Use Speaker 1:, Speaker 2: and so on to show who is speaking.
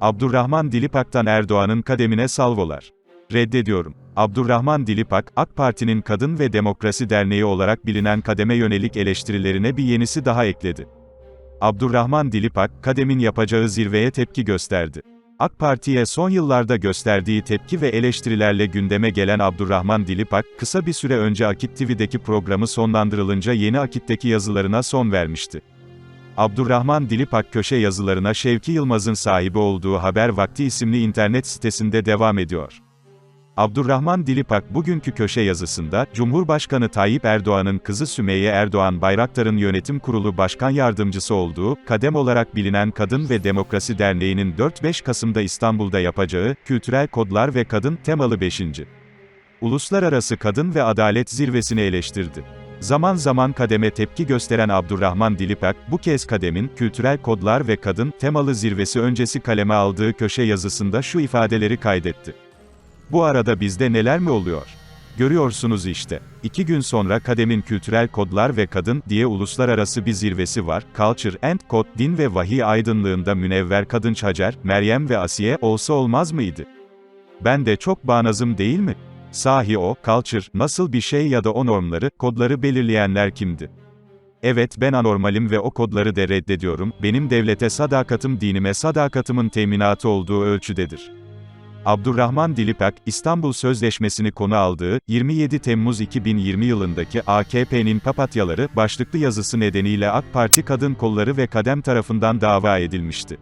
Speaker 1: Abdurrahman Dilipak'tan Erdoğan'ın kademine salvolar. Reddediyorum. Abdurrahman Dilipak, AK Parti'nin Kadın ve Demokrasi Derneği olarak bilinen kademe yönelik eleştirilerine bir yenisi daha ekledi. Abdurrahman Dilipak, kademin yapacağı zirveye tepki gösterdi. AK Parti'ye son yıllarda gösterdiği tepki ve eleştirilerle gündeme gelen Abdurrahman Dilipak, kısa bir süre önce Akit TV'deki programı sonlandırılınca yeni Akit'teki yazılarına son vermişti. Abdurrahman Dilipak köşe yazılarına Şevki Yılmaz'ın sahibi olduğu Haber Vakti isimli internet sitesinde devam ediyor. Abdurrahman Dilipak bugünkü köşe yazısında, Cumhurbaşkanı Tayyip Erdoğan'ın kızı Sümeyye Erdoğan Bayraktar'ın yönetim kurulu başkan yardımcısı olduğu, kadem olarak bilinen Kadın ve Demokrasi Derneği'nin 4-5 Kasım'da İstanbul'da yapacağı, kültürel kodlar ve kadın temalı 5. Uluslararası Kadın ve Adalet Zirvesini eleştirdi. Zaman zaman kademe tepki gösteren Abdurrahman Dilipak, bu kez kademin, kültürel kodlar ve kadın, temalı zirvesi öncesi kaleme aldığı köşe yazısında şu ifadeleri kaydetti. Bu arada bizde neler mi oluyor? Görüyorsunuz işte. İki gün sonra Kadem'in Kültürel Kodlar ve Kadın diye uluslararası bir zirvesi var. Culture and Code, din ve vahiy aydınlığında münevver kadınç Hacer, Meryem ve Asiye olsa olmaz mıydı? Ben de çok bağnazım değil mi? Sahi o, culture, nasıl bir şey ya da o normları, kodları belirleyenler kimdi? Evet ben anormalim ve o kodları da reddediyorum, benim devlete sadakatim dinime sadakatimin teminatı olduğu ölçüdedir. Abdurrahman Dilipak, İstanbul Sözleşmesi'ni konu aldığı, 27 Temmuz 2020 yılındaki AKP'nin papatyaları başlıklı yazısı nedeniyle AK Parti Kadın Kolları ve Kadem tarafından dava edilmişti.